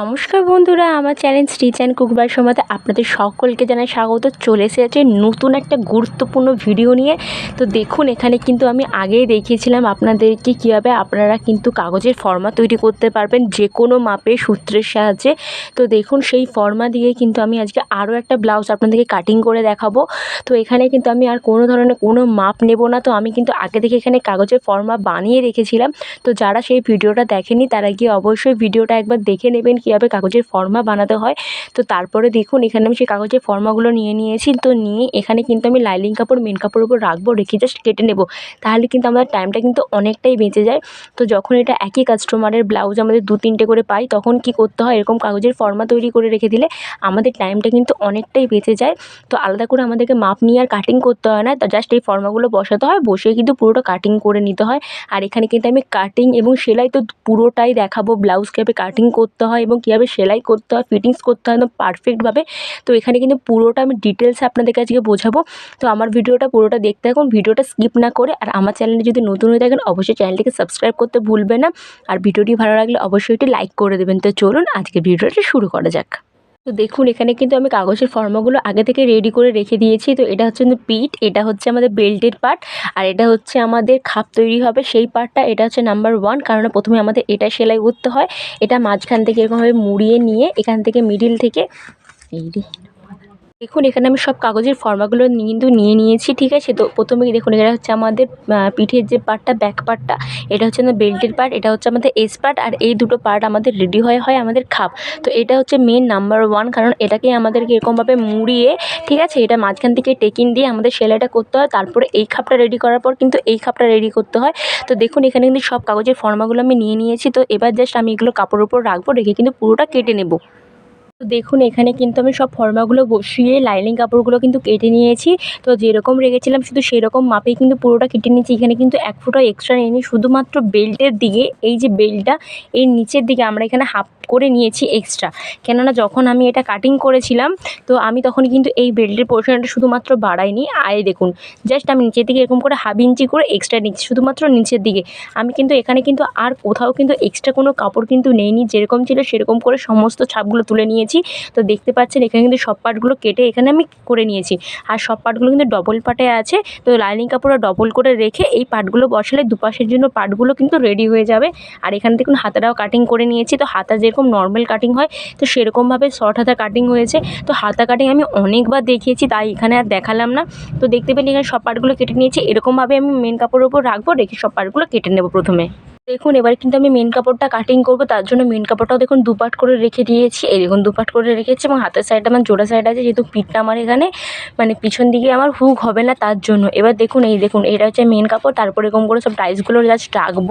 নমস্কার বন্ধুরা, আমার চ্যানেল স্টিচ অ্যান্ড কুকবার সময়তে আপনাদের সকলকে জানাই স্বাগত। চলে এসেছে নতুন একটা গুরুত্বপূর্ণ ভিডিও নিয়ে। তো দেখুন, এখানে কিন্তু আমি আগেই দেখিয়েছিলাম আপনাদেরকে কীভাবে আপনারা কিন্তু কাগজের ফর্মা তৈরি করতে পারবেন যে কোনো মাপে সূত্রের সাহায্যে। তো দেখুন, সেই ফর্মা দিয়ে কিন্তু আমি আজকে আরও একটা ব্লাউজ আপনাদেরকে কাটিং করে দেখাবো। তো এখানে কিন্তু আমি আর কোনো ধরনের কোনো মাপ নেব না। তো আমি কিন্তু আগে থেকে এখানে কাগজের ফর্মা বানিয়ে রেখেছিলাম। তো যারা সেই ভিডিওটা দেখেনি তারা গিয়ে অবশ্যই ভিডিওটা একবার দেখে নেবেন কীভাবে কাগজের ফর্মা বানাতে হয়। তো তারপরে দেখুন, এখানে আমি সেই কাগজের ফর্মাগুলো নিয়ে নিয়েছি। তো নিয়ে এখানে কিন্তু আমি লাইলিং কাপড়, মেন কাপড়ের উপর রাখব, রেখে জাস্ট কেটে নেব। তাহলে কিন্তু আমাদের টাইমটা কিন্তু অনেকটাই বেঁচে যায়। তো যখন এটা একই কাস্টমারের ব্লাউজ আমাদের দু, তিনটে করে পাই, তখন কি করতে হয়, এরকম কাগজের ফর্মা তৈরি করে রেখে দিলে আমাদের টাইমটা কিন্তু অনেকটাই বেঁচে যায়। তো আলাদা করে আমাদেরকে মাপ নিয়ে আর কাটিং করতে হয় না জাস্ট এই ফর্মাগুলো বসাতে হয় বসে কিন্তু পুরোটা কাটিং করে নিতে হয়। আর এখানে কিন্তু আমি কাটিং এবং সেলাই তো পুরোটাই দেখাবো ব্লাউজ কীভাবে কাটিং করতে হয় এবং কীভাবে সেলাই করতে হয় ফিটিংস করতে হয়, একদম পারফেক্টভাবে তো এখানে কিন্তু পুরোটা আমি ডিটেলসে আপনাদেরকে আজকে বোঝাবো। তো আমার ভিডিওটা পুরোটা দেখতে থাকুন, ভিডিওটা স্কিপ না করে। আর আমার চ্যানেলে যদি নতুন হয়ে থাকেন, অবশ্যই চ্যানেলটিকে সাবস্ক্রাইব করতে ভুলবে না। আর ভিডিওটি ভালো লাগলে অবশ্যই একটি লাইক করে দেবেন। তো চলুন আজকে ভিডিওটি শুরু করা যাক। তো দেখুন, এখানে কিন্তু আমি কাগজের ফর্মাগুলো আগে থেকে রেডি করে রেখে দিয়েছি। তো এটা হচ্ছে কিন্তু পিঠ, এটা হচ্ছে আমাদের বেল্টের পার্ট আর এটা হচ্ছে আমাদের খাপ তৈরি হবে। সেই পার্টটা এটা হচ্ছে নাম্বার ওয়ান কারণ প্রথমে আমাদের এটা সেলাই করতে হয়। এটা মাঝখান থেকে এরকমভাবে মুড়িয়ে নিয়ে এখান থেকে মিডিল থেকে এই রে দেখুন, এখানে আমি সব কাগজের ফর্মাগুলো কিন্তু নিয়ে নিয়েছি, ঠিক আছে? তো প্রথমেই দেখুন এটা হচ্ছে আমাদের পিঠের যে পার্টটা ব্যাক পার্টটা এটা হচ্ছে আমাদের বেল্টের পার্ট এটা হচ্ছে আমাদের এস পার্ট আর এই দুটো পার্ট আমাদের রেডি হয়ে, হয় আমাদের খাপ। তো এটা হচ্ছে মেন নাম্বার ওয়ান কারণ এটাকে আমাদেরকে এরকমভাবে মুড়িয়ে, ঠিক আছে? এটা মাঝখান থেকে টেকিন দিয়ে আমাদের সেলাইটা করতে হয়, তারপরে এই খাপটা রেডি করার পর কিন্তু এই খাপটা রেডি করতে হয়। তো দেখুন, এখানে কিন্তু সব কাগজের ফর্মাগুলো আমি নিয়ে নিয়েছি, তো এবার জাস্ট আমি এগুলো কাপড়ের উপর রাখব, রেখে কিন্তু পুরোটা কেটে নেব। তো দেখুন, এখানে কিন্তু আমি সব ফর্মাগুলো বসিয়ে লাইনিং কাপড়গুলো কিন্তু কেটে নিয়েছি। তো যেরকম রেখেছিলাম শুধু সেরকম মাপে কিন্তু পুরোটা কেটে নিয়েছি। এখানে কিন্তু এক ফুটা এক্সট্রা নিয়ে শুধুমাত্র বেল্টের দিকে, এই যে বেল্টটা এই নিচের দিকে আমরা এখানে হাফ করে নিয়েছি এক্সট্রা কেননা যখন আমি এটা কাটিং করেছিলাম, তো আমি তখন কিন্তু এই বেল্টের পোর্শনটা শুধুমাত্র বাড়াইনি। আয় দেখুন জাস্ট আমি নিচের দিকে এরকম করে হাফ ইঞ্চি করে এক্সট্রা নিচ্ছি, শুধুমাত্র নিচের দিকে। আমি কিন্তু এখানে কিন্তু আর কোথাও কিন্তু এক্সট্রা কোনো কাপড় কিন্তু নেইনি, যেরকম ছিল সেরকম করে সমস্ত ছাপগুলো তুলে নিয়েছি। তো দেখতে পাচ্ছেন, এখানে কিন্তু সব পার্টগুলো কেটে এখানে আমি করে নিয়েছি। আর সব পার্টগুলো কিন্তু ডবল পার্টে আছে, তো লাইনিং কাপড়টা ডবল করে রেখে এই পার্টগুলো বসালে দুপাশের জন্য পার্টগুলো কিন্তু রেডি হয়ে যাবে। আর এখানে দেখুন, হাতাটাও কাটিং করে নিয়েছি, তো হাতা যেরকম নর্মাল কাটিং হয়, তো সেরকমভাবে শর্ট হাতা কাটিং হয়েছে। তো হাতা কাটিং আমি অনেকবার দেখিয়েছি, তাই এখানে আর দেখালাম না। তো দেখতে পেলে এখানে সব পার্টগুলো কেটে নিয়েছি, এরকমভাবে আমি মেন কাপড়ের ওপর রাখব, রেখে সব পার্টগুলো কেটে নেব প্রথমে। দেখুন, এবার কিন্তু আমি মেন কাপড়টা কাটিং করব, তার জন্য মেন কাপড়টাও দেখুন দুপাট করে রেখে দিয়েছি। এই দেখুন, দুপাট করে রেখেছি এবং হাতের সাইডটা আমার জোড়া সাইড আছে, যেহেতু পিঠটা আমার এখানে মানে পিছন দিকে আমার হুক হবে না তার জন্য। এবার দেখুন, এই দেখুন, এটা হচ্ছে মেন কাপড়, তারপর এরকম করে সব টাইসগুলো জাস্ট রাখব,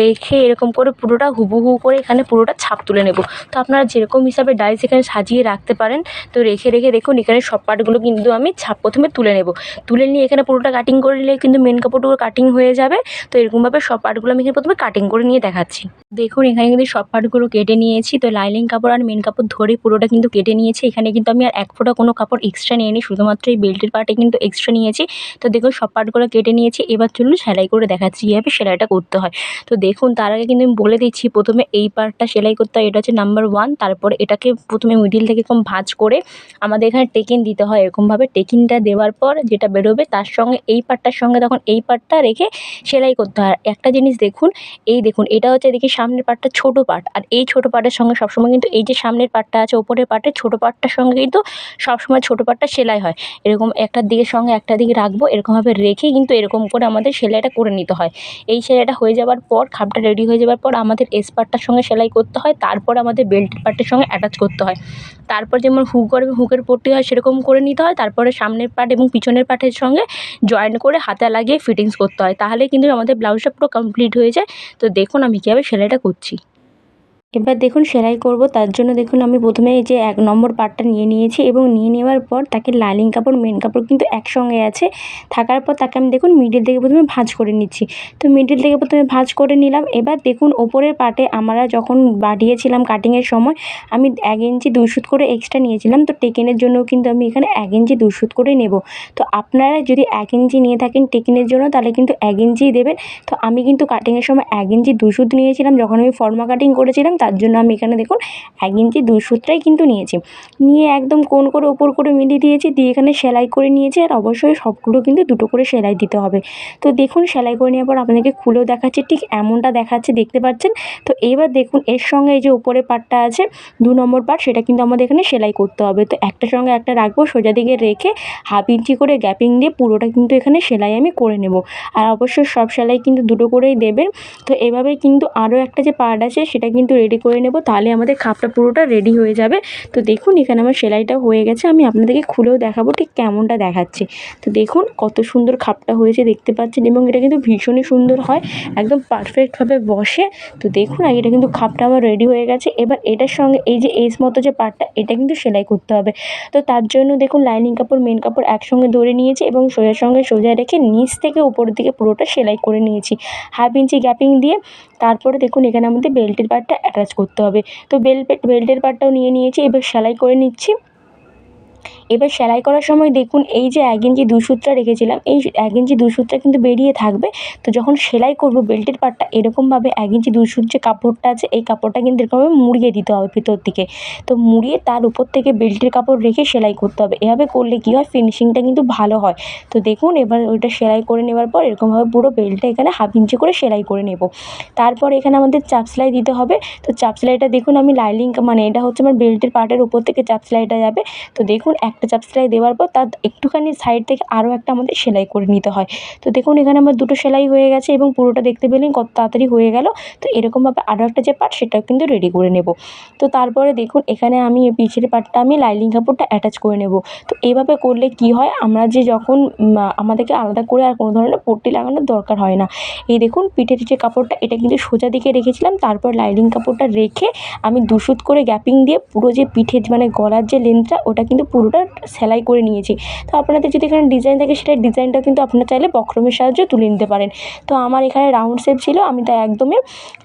রেখে এরকম করে পুরোটা হুবহু করে এখানে পুরোটা ছাপ তুলে নেব। তো আপনারা যেরকম হিসাবে ডাইস এখানে সাজিয়ে রাখতে পারেন, তো রেখে রেখে দেখুন, এখানে সব পার্টগুলো কিন্তু আমি ছাপ প্রথমে তুলে নেব। তুলে নিয়ে এখানে পুরোটা কাটিং করে নিলে কিন্তু মেন কাপড়টুকু কাটিং হয়ে যাবে, তো এরকমভাবে সব পার্টগুলো আমি এখানে প্রথমে কাটিং করে নিয়ে দেখাচ্ছি। দেখুন, এখানে কিন্তু সব পার্টগুলো কেটে নিয়েছি। তো লাইনিং কাপড় আর মেন কাপড় ধরে পুরোটা কিন্তু কেটে নিয়েছি। এখানে কিন্তু আমি আর এক ফোঁটা কোনো কাপড় এক্সট্রা নিয়ে নিই। শুধুমাত্র এই বেল্টের পার্টে কিন্তু এক্সট্রা নিয়েছি। তো দেখুন, সব পার্টগুলো কেটে নিয়েছি। এবার চলুন সেলাই করে দেখাচ্ছি কীভাবে সেলাইটা করতে হয়। তো দেখুন, তার আগে কিন্তু আমি বলে দিচ্ছি, প্রথমে এই পার্টটা সেলাই করতে হয়। এটা হচ্ছে নাম্বার ওয়ান তারপরে এটাকে প্রথমে মিডিল থেকে এরকম ভাঁজ করে আমাদের এখানে টেকিন দিতে হয় এরকমভাবে। টেকিনটা দেওয়ার পর যেটা বেরোবে, তার সঙ্গে এই পার্টটার সঙ্গে তখন এই পার্টটা রেখে সেলাই করতে হয়। একটা জিনিস দেখুন, এই দেখুন, এটা হচ্ছে দেখি সামনের পার্টটা ছোটো পার্ট আর এই ছোটো পার্টের সঙ্গে সবসময় কিন্তু এই যে সামনের পার্টটা আছে, ওপরের পার্টের ছোটো পার্টটার সঙ্গে কিন্তু সবসময় ছোটো পার্টটা সেলাই হয়। এরকম একটা দিকের সঙ্গে একটা দিকে রাখব, এরকমভাবে রেখে কিন্তু এরকম করে আমাদের সেলাইটা করে নিতে হয়। এই সেলাইটা হয়ে যাওয়ার পর খাপটা রেডি হয়ে যাওয়ার পর আমাদের এস পার্টটার সঙ্গে সেলাই করতে হয়, তারপর আমাদের বেল্টের পার্টের সঙ্গে অ্যাটাচ করতে হয়। তারপর যেমন হুক করবে হুকের পট্টি হয় সেরকম করে নিতে হয়, তারপরে সামনের পার্ট এবং পিছনের পার্টের সঙ্গে জয়েন করে হাতে লাগিয়ে ফিটিংস করতে হয়। তাহলে কিন্তু আমাদের ব্লাউজটা পুরো কমপ্লিট হয়ে যায়। তো দেখুন আমি কীভাবে সেলাইটা করছি। এবার দেখুন সেলাই করব, তার জন্য দেখুন আমি প্রথমে এই যে এক নম্বর পার্টটা নিয়ে নিয়েছি এবং নিয়ে নেওয়ার পর তাকে লালিং কাপড় মেন কাপড় কিন্তু একসঙ্গে আছে। থাকার পর তাকে আমি দেখুন মিডিল থেকে প্রথমে ভাঁজ করে নিচ্ছি। তো মিডিল থেকে প্রথমে ভাঁজ করে নিলাম। এবার দেখুন ওপরের পার্টে আমরা যখন বাড়িয়েছিলাম কাটিংয়ের সময়, আমি এক ইঞ্চি দুই সুত করে এক্সট্রা নিয়েছিলাম। তো টেকেনের জন্য কিন্তু আমি এখানে এক ইঞ্চি দুই সুত করে নেব। তো আপনারা যদি এক ইঞ্চি নিয়ে থাকেন টেকিনের জন্য, তাহলে কিন্তু এক ইঞ্চিই দেবেন। তো আমি কিন্তু কাটিংয়ের সময় এক ইঞ্চি দুই সুত নিয়েছিলাম। যখন আমি ফর্মা কাটিং করেছিলাম তার জন্য আমি এখানে দেখুন এক ইঞ্চি দুই সূত্রাই কিন্তু নিয়েছি। নিয়ে একদম কোন করে ওপর করে মিলিয়ে দিয়েছি, দিয়ে এখানে সেলাই করে নিয়েছি আর অবশ্যই সবগুলো কিন্তু দুটো করে সেলাই দিতে হবে। তো দেখুন সেলাই করে নেওয়ার পর আপনাদেরকে খুলেও দেখাচ্ছি, ঠিক এমনটা দেখাচ্ছে, দেখতে পাচ্ছেন? তো এবার দেখুন এর সঙ্গে এই যে উপরের পার্টটা আছে, দু নম্বর পার্ট সেটা কিন্তু আমাদের এখানে সেলাই করতে হবে। তো একটা সঙ্গে একটা রাখব, সোজা দিকে রেখে হাফ ইঞ্চি করে গ্যাপিং দিয়ে পুরোটা কিন্তু এখানে সেলাই আমি করে নেব। আর অবশ্যই সব সেলাই কিন্তু দুটো করেই দেবেন তো এভাবেই কিন্তু আরও একটা যে পার্ট আছে, সেটা কিন্তু রেডি করে নেব, তাহলে আমাদের খাপটা পুরোটা রেডি হয়ে যাবে। তো দেখুন, এখানে আমার সেলাইটা হয়ে গেছে, আমি আপনাদেরকে খুলেও দেখাবো ঠিক কেমনটা দেখাচ্ছে। তো দেখুন, কত সুন্দর খাপটা হয়েছে, দেখতে পাচ্ছেন, এবং এটা কিন্তু ভীষণই সুন্দর হয়, একদম পারফেক্টভাবে বসে। তো দেখুন আর এটা কিন্তু খাপটা আমার রেডি হয়ে গেছে, এবার এটার সঙ্গে এই যে এস মতো যে পার্টটা এটা কিন্তু সেলাই করতে হবে। তো তার জন্য দেখুন লাইনিং কাপড় মেন কাপড় একসঙ্গে ধরে নিয়েছি, এবং সোজার সঙ্গে সোজা রেখে নিচ থেকে উপরের দিকে পুরোটা সেলাই করে নিয়েছি। হাফ ইঞ্চি গ্যাপিং দিয়ে, তারপরে দেখুন, এখানে আমাদের বেল্টের পার্টটা অ্যাটাচ করতে হবে। তো বেল্ট বেল্টের পার্টটাও নিয়ে নিয়েছি। এবার সেলাই করে নিচ্ছি। এবার সেলাই করার সময় দেখুন, এই যে এক ইঞ্চি দুই সূত্রা রেখেছিলাম, এই এক ইঞ্চি দুই সূত্রা কিন্তু বেরিয়ে থাকবে। তো যখন সেলাই করব, বেল্টের পাটটা এরকমভাবে এক ইঞ্চি দুই সুত যে কাপড়টা আছে, এই কাপড়টা কিন্তু এরকমভাবে মুড়িয়ে দিতে হবে ভিতর দিকে। তো মুড়িয়ে তার উপর থেকে বেল্টের কাপড় রেখে সেলাই করতে হবে। এভাবে করলে কী হয়? ফিনিশিংটা কিন্তু ভালো হয়। তো দেখুন, এবার ওইটা সেলাই করে নেওয়ার পর এরকমভাবে পুরো বেল্টটা এখানে হাফ ইঞ্চি করে সেলাই করে নেব। তারপর এখানে আমাদের চাপ সেলাই দিতে হবে। তো চাপ সেলাইটা দেখুন, আমি লাইলিং মানে এটা হচ্ছে আমার বেল্টের পার্টের উপর থেকে চাপ সেলাইটা যাবে। তো দেখুন একটা চাপ সেলাই দেওয়ার পর তার একটুখানি সাইড থেকে আরও একটা আমাদের সেলাই করে নিতে হয়। তো দেখুন, এখানে আমার দুটো সেলাই হয়ে গেছে এবং পুরোটা দেখতে পেলেন কত তাড়াতাড়ি হয়ে গেল। তো এরকমভাবে আরও একটা যে পার্ট সেটাও কিন্তু রেডি করে নেব। তো তারপরে দেখুন, এখানে আমি এই পিছের পার্টটা আমি লাইলিং কাপড়টা অ্যাটাচ করে নেব। তো এইভাবে করলে কী হয়? আমরা যে যখন আমাদেরকে আলাদা করে আর কোনো ধরনের পট্টি লাগানোর দরকার হয় না। এই দেখুন, পিঠের যে কাপড়টা, এটা কিন্তু সোজা দিকে রেখেছিলাম। তারপর লাইলিং কাপড়টা রেখে আমি দুশুত করে গ্যাপিং দিয়ে পুরো যে পিঠের মানে গলার যে লেন্থটা ওটা কিন্তু পুরোটা সেলাই করে নিয়েছি। তো আপনাদের যদি এখানে ডিজাইন থাকে সেটা ডিজাইনটা কিন্তু আপনারা চাইলে বক্রমের সাহায্যে তুলে নিতে পারেন। তো আমার এখানে রাউন্ড শেপ ছিল, আমি তাই একদমই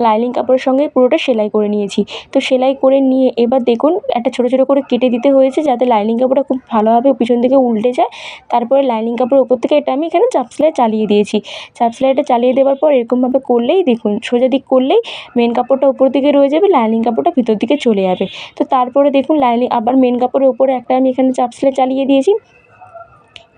লাইনিং কাপড়ের সঙ্গে পুরোটা সেলাই করে নিয়েছি। তো সেলাই করে নিয়ে এবার দেখুন, একটা ছোটো ছোটো করে কেটে দিতে হয়েছে, যাতে লাইনিং কাপড়টা খুব ভালোভাবে পিছন দিকে উল্টে যায়। তারপরে লাইনিং কাপড়ের উপর থেকে এটা আমি এখানে চাপ সেলাই চালিয়ে দিয়েছি। চাপ সেলাইটা চালিয়ে দেওয়ার পর এরকমভাবে করলেই দেখুন, সোজা দিক করলেই মেন কাপড়টা উপর দিকে রয়ে যাবে লাইনিং কাপড়টা ভিতর দিকে চলে যাবে। তো তারপরে দেখুন লাইনিং আবার মেন কাপড়ের উপরে একটা আমি এখানে চাপ সেলাই চালিয়ে দিয়েছি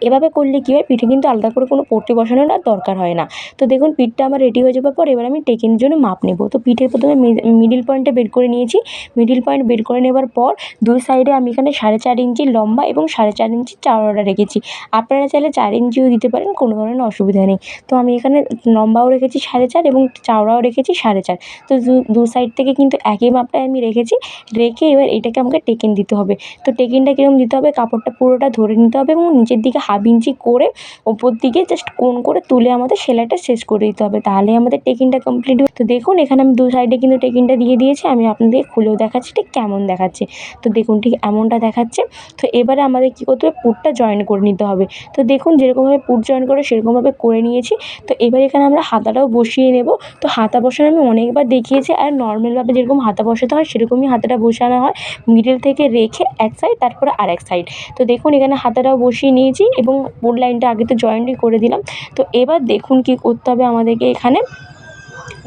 এভাবে করলে কী হয়? পিঠে কিন্তু আলাদা করে কোনো পট্টি বসানোর আর দরকার হয় না। তো দেখুন, পিঠটা আমার রেডি হয়ে যাবার পর এবার আমি টেকেনের জন্য মাপ নেব। তো পিঠের প্রথমে মিডিল পয়েন্টটা বের করে নিয়েছি। মিডিল পয়েন্ট বের করে নেবার পর দুই সাইডে আমি এখানে সাড়ে চার ইঞ্চি লম্বা এবং সাড়ে চার ইঞ্চি চওড়া রেখেছি। আপনারা চাইলে চার ইঞ্চিও দিতে পারেন, কোনো ধরনের অসুবিধা নেই। তো আমি এখানে লম্বাও রেখেছি সাড়ে চার এবং চওড়াও রেখেছি সাড়ে চার। তো দু সাইড থেকে কিন্তু একই মাপটাই আমি রেখেছি। রেখে এবার এটাকে আমাকে টেকেন দিতে হবে। তো টেকেনটা কীরকম দিতে হবে? কাপড়টা পুরোটা ধরে নিতে হবে এবং নিচের দিকে হাফ ইঞ্চি করে ওপর দিকে জাস্ট কোন করে তুলে আমাদের সেলাইটা শেষ করে দিতে হবে। তাহলে আমাদের টেকিংটা কমপ্লিট হবে তো দেখুন, এখানে আমি দু সাইডে কিন্তু টেকিংটা দিয়ে দিয়েছি, আমি আপনাদের খুলেও দেখাচ্ছি, ঠিক কেমন দেখাচ্ছে। তো দেখুন, ঠিক এমনটা দেখাচ্ছে। তো এবারে আমাদের কী করতে হবে? পুটটা জয়েন করে নিতে হবে। তো দেখুন, যেরকমভাবে পুট জয়েন করে সেরকমভাবে করে নিয়েছি। তো এবার এখানে আমরা হাতাটাও বসিয়ে নেব। তো হাতা বসানো আমি অনেকবার দেখিয়েছি, আর নর্মালভাবে যেরকম হাতা বসাতে হয়, সেরকমই হাতাটা বসানো হয়। মিডিল থেকে রেখে এক সাইড তারপরে আর এক সাইড তো দেখুন, এখানে হাতাটাও বসিয়ে নিয়েছি। এবং বোর্ড লাইনটা আগে তো জয়েন্টই করে দিলাম। তো এবার দেখুন কী করতে হবে আমাদেরকে এখানে।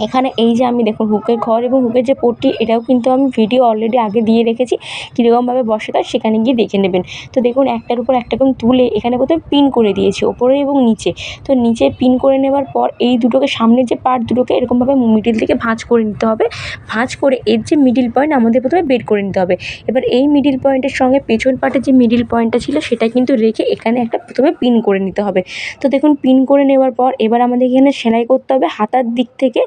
এখানে এই যে আমি দেখুন হুকের ঘর এবং হুকের যে পট্টি, এটাও কিন্তু আমি ভিডিও অলরেডি আগে দিয়ে রেখেছি। কীরকমভাবে বসে হয় সেখানে গিয়ে দেখে নেবেন। তো দেখুন একটার উপর একটা তুলে এখানে প্রথমে পিন করে দিয়েছি, ওপরে এবং নিচে। তো নিচে পিন করে নেওয়ার পর এই দুটোকে সামনের যে পার্ট দুটোকে এরকমভাবে মিডিল থেকে ভাঁজ করে নিতে হবে। ভাঁজ করে এর যে মিডিল পয়েন্ট আমাদের প্রথমে বের করে নিতে হবে। এবার এই মিডিল পয়েন্টের সঙ্গে পেছন পার্টের যে মিডিল পয়েন্টটা ছিল সেটা কিন্তু রেখে এখানে একটা প্রথমে পিন করে নিতে হবে। তো দেখুন পিন করে নেওয়ার পর এবার আমাদের এখানে সেলাই করতে হবে হাতার দিক থেকে।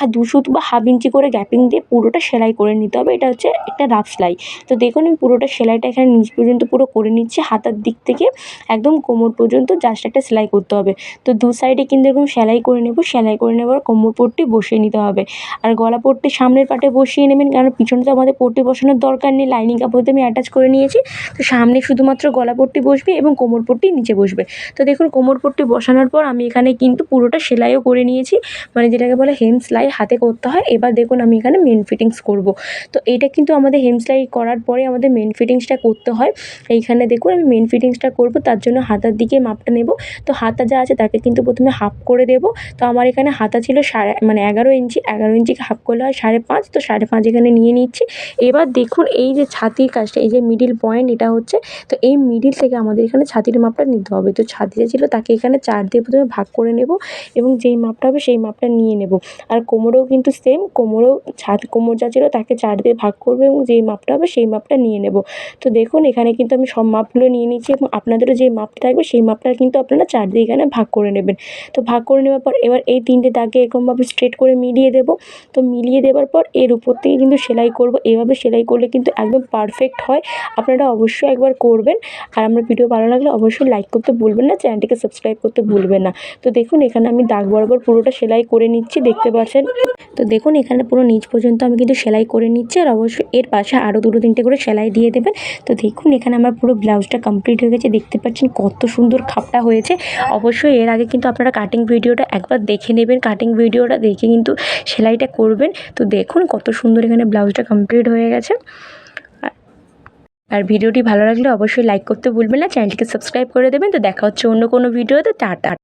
আর দু সুত বা হাফ ইঞ্চি করে গ্যাপিং দিয়ে পুরোটা সেলাই করে নিতে হবে। এটা হচ্ছে একটা রাফ সেলাই। তো দেখুন, আমি পুরোটা সেলাইটা এখানে নিচ পর্যন্ত পুরো করে নিচ্ছি। হাতার দিক থেকে একদম কোমর পর্যন্ত জাস্ট একটা সেলাই করতে হবে। তো দু সাইডে কিন্তু এরকম সেলাই করে নেব, সেলাই করে নেবার কোমর পট্টি বসিয়ে নিতে হবে। আর গলা পট্টি সামনের পাটে বসিয়ে নেবেন, কারণ পিছনে তো আমাদের পট্টি বসানোর দরকার নেই। লাইনিং কাপড় আমি অ্যাটাচ করে নিয়েছি। তো সামনে শুধুমাত্র গলা পট্টি বসবে এবং কোমর পট্টি নিচে বসবে। তো দেখুন, কোমর পট্টি বসানোর পর আমি এখানে কিন্তু পুরোটা সেলাইও করে নিয়েছি। মানে যেটাকে বলে হেম হেম সেলাই হাতে করতে হয়। এবার দেখুন আমি এখানে মেন ফিটিংস করব। তো এটা কিন্তু আমাদের হেম সেলাই করার পরে আমাদের মেন ফিটিংসটা করতে হয়। এইখানে দেখুন আমি মেন ফিটিংসটা করব, তার জন্য হাতার দিকে মাপটা নেব। তো হাতা যা আছে তাকে কিন্তু প্রথমে হাফ করে দেবো। তো আমার এখানে হাতা ছিল সাড়ে মানে এগারো ইঞ্চি। এগারো ইঞ্চিকে হাফ করলে হয় সাড়ে পাঁচ। তো সাড়ে পাঁচ এখানে নিয়ে নিচ্ছি। এবার দেখুন এই যে ছাতির কাজটা, এই যে মিডিল পয়েন্ট এটা হচ্ছে। তো এই মিডিল থেকে আমাদের এখানে ছাতির মাপটা নিতে হবে। তো ছাতি যে ছিল তাকে এখানে চার দিয়ে প্রথমে ভাগ করে নেব এবং যেই মাপটা হবে সেই মাপটা নিয়ে নেব। আর কোমরেও কিন্তু সেম কোমরেও ছাদ কোমর যা ছিল তাকে চার দিয়ে ভাগ করবে এবং যেই মাপটা হবে সেই মাপটা নিয়ে নেব। তো দেখুন, এখানে কিন্তু আমি সব মাপগুলো নিয়ে নিচ্ছি এবং আপনাদেরও যে মাপটা থাকবে সেই মাপটা কিন্তু আপনারা চার দিয়ে এখানে ভাগ করে নেবেন। তো ভাগ করে নেওয়ার পর এবার এই তিনটে দাগে এরকমভাবে স্ট্রেট করে মিলিয়ে দেবো। তো মিলিয়ে দেওয়ার পর এর উপর থেকে কিন্তু সেলাই করব। এভাবে সেলাই করলে কিন্তু একদম পারফেক্ট হয়। আপনারা অবশ্যই একবার করবেন। আর আমার ভিডিও ভালো লাগলে অবশ্যই লাইক করতে ভুলবেন না, চ্যানেলটিকে সাবস্ক্রাইব করতে ভুলবেন না। তো দেখুন, এখানে আমি দাগ বরাবর পুরোটা সেলাই করে নিচ্ছি। দেখতে পাচ্ছেন তো দেখুন, এখানে পুরো নিচ পর্যন্ত আমি কিন্তু সেলাই করে নিচ্ছি আর অবশ্যই এর পাশে আরও দুটো তিনটে করে সেলাই দিয়ে দেবেন। তো দেখুন, এখানে আমার পুরো ব্লাউজটা কমপ্লিট হয়ে গেছে। দেখতে পাচ্ছেন কত সুন্দর খাপটা হয়েছে। অবশ্যই এর আগে কিন্তু আপনারা কাটিং ভিডিওটা একবার দেখে নেবেন। কাটিং ভিডিওটা দেখে কিন্তু সেলাইটা করবেন। তো দেখুন, কত সুন্দর এখানে ব্লাউজটা কমপ্লিট হয়ে গেছে। আর ভিডিওটি ভালো লাগলে অবশ্যই লাইক করতে ভুলবেন না। চ্যানেলটিকে সাবস্ক্রাইব করে দেবেন। তো দেখা হচ্ছে অন্য কোনো ভিডিওতে টাটা।